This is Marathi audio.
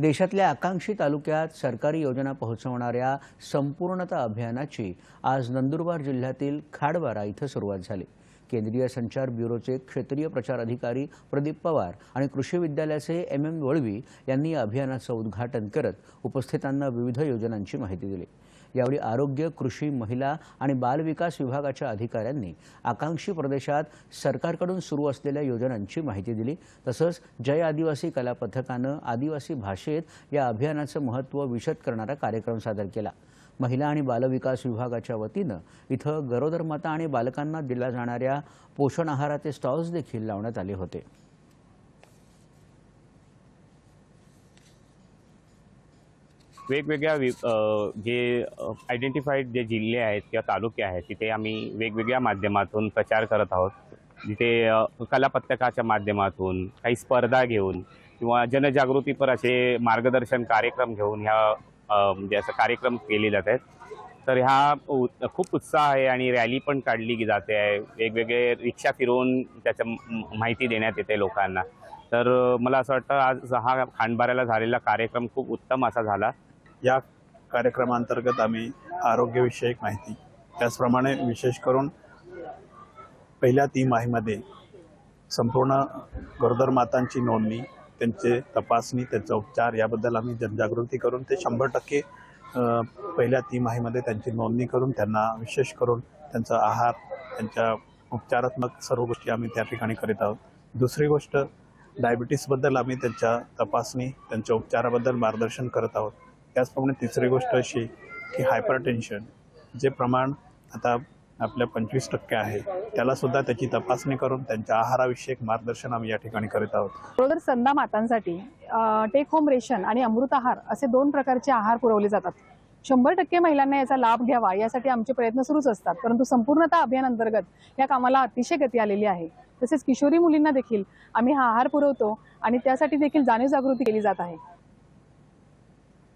देशातल्या आकांक्षी तालुक्यात सरकारी योजना पोहोचवणाऱ्या संपूर्णता अभियानाची आज नंदुरबार जिल्ह्यातील खाडवारा इथं सुरुवात झाली. केंद्रीय संचार ब्युरोचे क्षेत्रीय प्रचार अधिकारी प्रदीप पवार आणि कृषी विद्यालयाचे एम एम वळवी यांनी या अभियानाचं उद्घाटन करत उपस्थितांना विविध योजनांची माहिती दिली. यावेळी आरोग्य कृषी महिला आणि बालविकास विभागाच्या अधिकाऱ्यांनी आकांक्षी प्रदेशात सरकारकडून सुरू असलेल्या योजनांची माहिती दिली. तसंच जय आदिवासी कला पथकानं आदिवासी भाषेत या अभियानाचं महत्त्व विशद करणारा कार्यक्रम सादर केला. महिला आणि बालविकास विभागाच्या वतीनं इथं गरोदर माता आणि बालकांना दिल्या जाणाऱ्या पोषण आहाराचे स्टॉल्स देखील लावण्यात आले होते. वेगवेगळ्या वि- जे आयडेंटिफाईड जे जिल्हे आहेत किंवा तालुके आहेत तिथे आम्ही वेगवेगळ्या माध्यमातून प्रचार करत आहोत. जिथे कलापत्रकाच्या कलापथकाच्या माध्यमातून काही स्पर्धा घेऊन किंवा जनजागृतीपर असे मार्गदर्शन कार्यक्रम घेऊन ह्या म्हणजे असं कार्यक्रम केले जात आहेत. तर ह्या खूप उत्साह आहे आणि रॅली पण काढली जाते आहे. वेगवेगळे रिक्षा फिरवून त्याच्या माहिती देण्यात येते लोकांना. तर मला असं वाटतं आज हा खांडबाऱ्याला झालेला कार्यक्रम खूप उत्तम असा झाला. या कार्यक्रमांतर्गत आम्ही आरोग्यविषयक माहिती त्याचप्रमाणे विशेष करून पहिल्या तिमाहीमध्ये संपूर्ण गरोदर मातांची नोंदणी त्यांचे तपासणी त्यांचा उपचार याबद्दल आम्ही जनजागृती करून ते शंभर टक्के पहिल्या तिमाहीमध्ये त्यांची नोंदणी करून त्यांना विशेष करून त्यांचा आहार त्यांच्या उपचारात्मक सर्व गोष्टी आम्ही त्या ठिकाणी करीत आहोत. दुसरी गोष्ट डायबिटीसबद्दल आम्ही त्यांच्या तपासणी त्यांच्या उपचाराबद्दल मार्गदर्शन करत आहोत. त्याचप्रमाणे तिसरी गोष्ट अशी की हायपर टेन्शन जे प्रमाण आता आपल्या पंचवीस टक्के आहे. त्याला सुद्धा त्याची तपासणी करून त्यांच्या आहाराविषयक मार्गदर्शन आम्ही या ठिकाणी करीत आहोत. बरोबर संदा मातांसाठी टेक होम रेशन आणि अमृत आहार असे दोन प्रकारचे आहार पुरवले जातात. शंभर टक्के महिलांना याचा लाभ घ्यावा यासाठी आमचे प्रयत्न सुरूच असतात. परंतु संपूर्णता अभियान अंतर्गत या कामाला अतिशय गती आलेली आहे. तसेच किशोरी मुलींना देखील आम्ही हा आहार पुरवतो आणि त्यासाठी देखील जाणीव जागृती केली जात आहे.